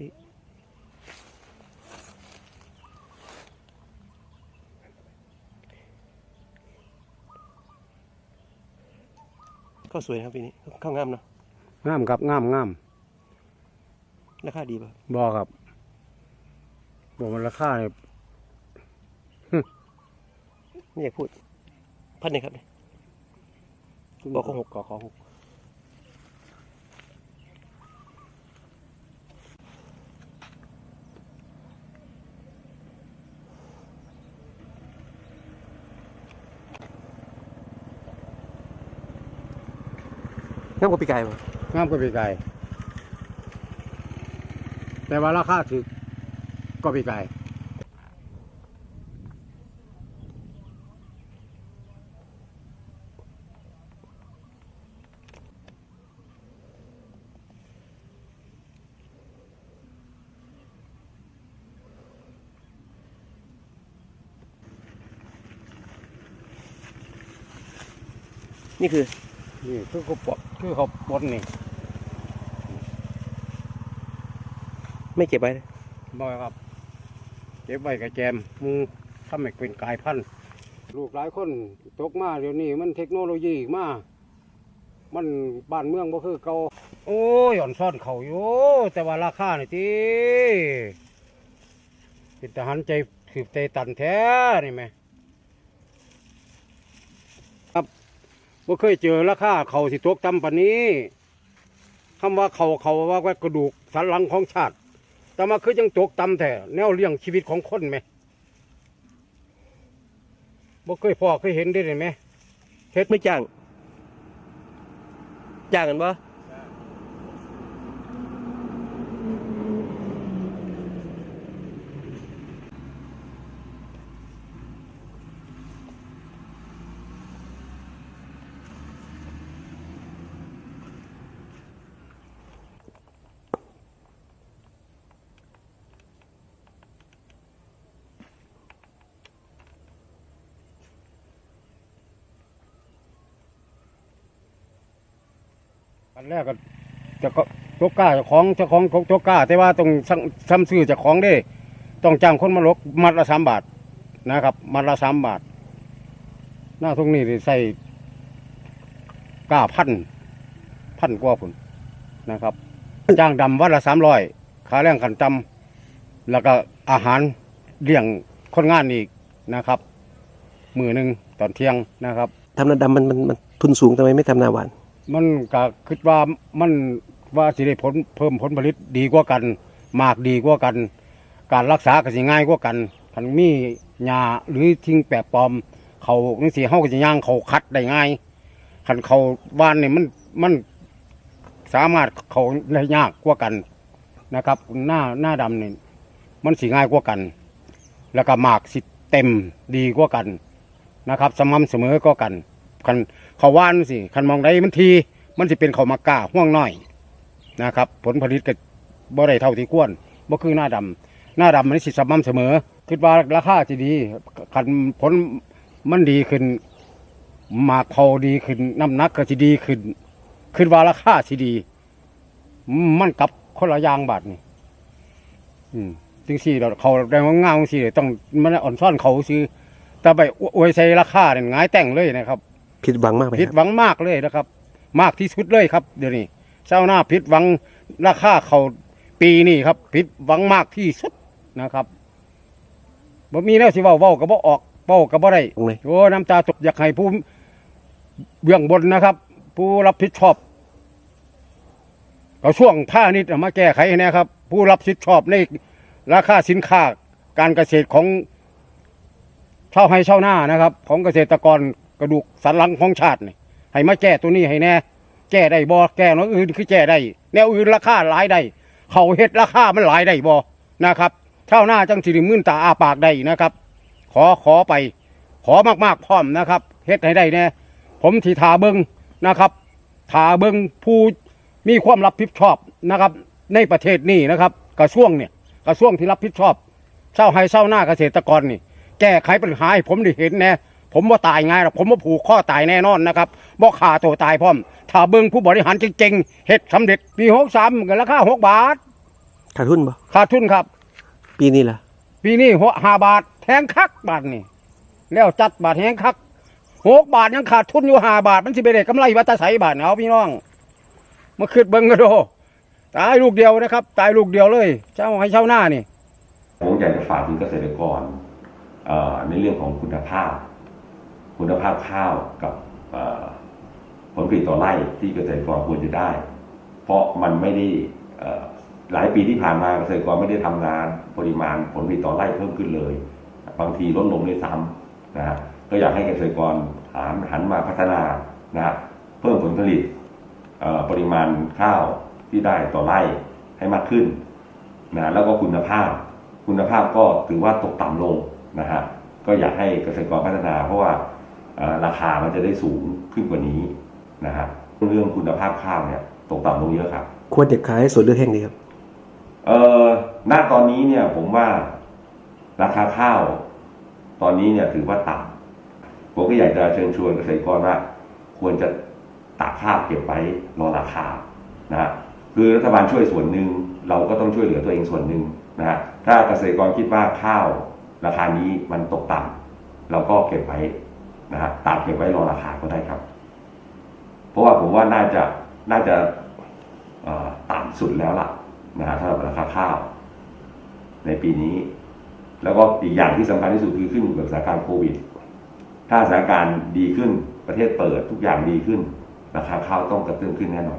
สิก็สวยนะครับปีนี้ข้าวงามเนาะงามครับงามงามราคาดีป่ะบอครับบอกมันราคาเนี่ยไม่อยากพูด พันหนึ่งครับเนี่ยบอกเขาหกกอขอหก งามกว่าปีกายป่ะงามกว่าปีไก่แต่ว่าราคาถือก็ปีไก่นี่คือนี่คือเขาปลด คือเขาปลดนี่ไม่เก็บไว้เลยบอยครับ เก็บไว้กับแจมหมูทำให้เป็นกายพันธุ์ลูกหลายคนตกมาเดี๋ยวนี้มันเทคโนโลยีมามันบ้านเมืองบ่คือเก่าโอ้ยอ่อนซ่อนเขาอยู่แต่ว่าราคานี่ทีเป็นทหารใจสืบใจตันแท้นี่ไหมครับ บ่เคยเจอราคาเขาสิตกต่ำปานนี้คำว่าเขาเขาว่าว่ากระดูกสันหลังของชาติ แต่มาคือยังตกต่ำแต่แนวเลี้ยงชีวิตของคนไหมบ่เคยพอเคยเห็นได้เลยไหมเฮ็ดไม่จ้างจ้างกันป อันแรกก็จะก็ตกก้าจ้าของเจ้าของตกก้า แต่ว่าต้องสั่งซ้ำซื้อเจ้าของเด้ ต้องจ้างคนมาลกมัดละสามบาทนะครับ มัดละสามบาท หน้าตรงนี้ใส่ก้าพันพันกว่าผุนนะครับ จ้างดำวันละสามร้อยค่าแรงขันจำแล้วก็อาหารเลี้ยงคนงานอีกนะครับ มือหนึ่งตอนเที่ยงนะครับทำนาดำมันมันมันทุนสูงทำไมไม่ทำนาหวาน มันก็คิดว่ามันว่าสิได้ผลเพิ่มผลผลิตดีกว่ากันมากดีกว่ากัน การรักษาก็สิง่ายกว่ากันคันมีหญ้าหรือทิ้งแปลกปลอม เขานี่สิเฮาก็สิย่างเขาคัดได้ง่ายคันเขาว่านนี่มันมันสามารถเขาได้ยากกว่ากันนะครับ หน้าหน้าดำนี่มันสิง่ายกว่ากัน แล้วก็หมากสิเต็มดีกว่ากันนะครับ สม่ำเสมอกว่ากัน คันเขาว่านสิคันมองได้มันที มันสิเป็นเขามากาห่วงน้อยนะครับ ผลผลิตก็บ่ได้เท่าที่ควรบ่คือหน้าดำหน้าดำมันสิสม่ำเสมอ คิดว่าราคาจะดีคันผลมันดีขึ้นหมากเขาดีขึ้นน้ำหนักก็สิดีขึ้นคิดว่าราคาสิดี มันกับคนละอย่างบาทนี่อืมจึงสี่เราเขาได้ว่างามสิต้องมันอ่อนซ่อนเขาซื้อแต่ไปอวยใส่ราคาเนี่ยหงายแต่งเลยนะครับ ผิดหวังมากไหมผิดครับหวังมากเลยนะครับ มากที่สุดเลยครับ เดี๋ยวนี้เจ้าหน้าผิดหวังราคาเขาปีนี้ครับผิดหวังมากที่สุดนะครับบ่มีแล้วสิเว้าเว้าก็บ่ออกเว้าก็บ่ได้ตรงไหนโอ้น้ำตาตกอยากให้ผู้เบื้องบนนะครับ ผู้รับผิดชอบกระทรวงพาณิชย์มาแก้ไขให้แนะครับ ผู้รับผิดชอบในราคาสินค้าการเกษตรของชาวไร่ชาวนานะครับ ของเกษตรกร กระดูกสันหลังของชาตินี่ให้มาแก้ตัวนี้ให้แน่ แก้ได้บ่แก้แนวอื่นคือแก้ได้ แนวอื่นราคาหลายได้เขาเฮ็ดราคามันหลายได้บ่นะครับชาวนาจังสิริมื่นตาอาปากได้นะครับ ขอขอไป ขอมากๆพร้อมนะครับเฮ็ดให้ได้แน่ผมที่ทาเบิงนะครับทาเบิงผู้มีความรับผิดชอบนะครับ ในประเทศนี้นะครับกระทรวงเนี่ยกระทรวงที่รับผิดชอบเศร้าให้เศร้าหน้าเกษตรกรนี่ แก้ไขปัญหาให้ผมได้เห็นแน่ ผมว่าตายง่ายหรอกผมว่าผูกข้อตายแน่นอนนะครับบ่ขาตัวตายพร้อม ถ้าเบิ่งผู้บริหารจริงๆเฮ็ดสำเร็จปีหกสามกันราคาหกบาทขาดทุนบ่ขาดทุนครับ ปีนี้ล่ะ ปีนี้หกห้าบาทแทงคักบาทนี่แล้วจัดบาทแทงคักหกบาทยังขาดทุนอยู่ห้าบาท มันสิไปได้กำไรวัตไสบาทเอาพี่น้องมาขึ้นเบิ่งกันดูตายลูกเดียวนะครับ ตายลูกเดียวเลยเจ้าให้เช่าหน้านี่ผมอยากจะฝากถึงเกษตรกรเอ่อในเรื่องของคุณภาพ คุณภาพข้าวกับผลผลิตต่อไร่ที่เกษตรกรควรจะได้ เพราะมันไม่ได้หลายปีที่ผ่านมาเกษตรกรไม่ได้ทำงานปริมาณผลผลิตต่อไร่เพิ่มขึ้นเลย บางทีลดลงด้วยซ้ำนะฮะก็อยากให้เกษตรกรหันหันมาพัฒนานะเพิ่มผลผลิตปริมาณข้าวที่ได้ต่อไร่ให้มากขึ้นนะแล้วก็คุณภาพ คุณภาพก็ถือว่าตกต่ำลงนะฮะก็อยากให้เกษตรกรพัฒนาเพราะว่า ราคามันจะได้สูงขึ้นกว่านี้นะฮะเรื่องคุณภาพข้าวเนี่ยตกต่ำลงเยอะครับ ควรจะขายส่วนเลือกแห้งดีครับเอ่อณตอนนี้เนี่ยผมว่าราคาข้าว ตอนนี้เนี่ยถือว่าต่ำผมก็อยากจะเชิญชวนเกษตรกรว่าควรจะตากข้าวเก็บไว้รอราคานะฮะคือรัฐบาลช่วยส่วนหนึ่งเราก็ต้องช่วยเหลือตัวเองส่วนหนึ่งนะฮะถ้าเกษตรกรคิดว่าข้าวราคานี้มันตกต่ำเราก็เก็บไว้ นะฮะตากเก็บไว้รอราคาก็ได้ครับ เพราะว่าผมว่าน่าจะน่าจะต่ำสุดแล้วล่ะนะฮะสำหรับราคาข้าวในปีนี้ แล้วก็อีกอย่างที่สำคัญที่สุดคือขึ้นอยู่กับสถานการณ์โควิด ถ้าสถานการณ์ดีขึ้นประเทศเปิดทุกอย่างดีขึ้น ราคาข้าวต้องกระเตื้องขึ้นแน่นอน